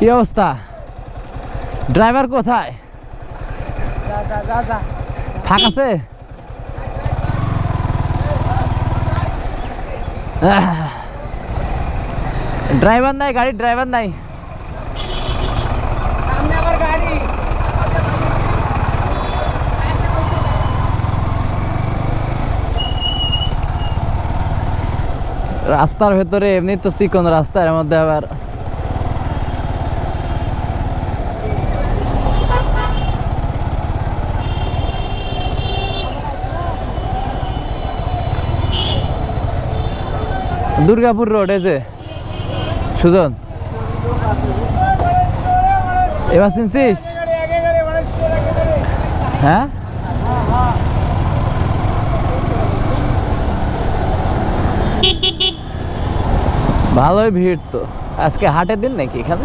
কি অবস্থা? ড্রাইভার কোথায়? ফাঁক আছে? ড্রাইভার নাই গাড়ির ড্রাইভার নাই। রাস্তার ভেতরে এমনি তো চিকন রাস্তার এর মধ্যে আবার দুর্গাপুর রোড এই যে। সুজন। এবার হ্যাঁ হ্যাঁ? ভালোই ভিড় তো। আজকে হাটের দিন নাকি এখানে?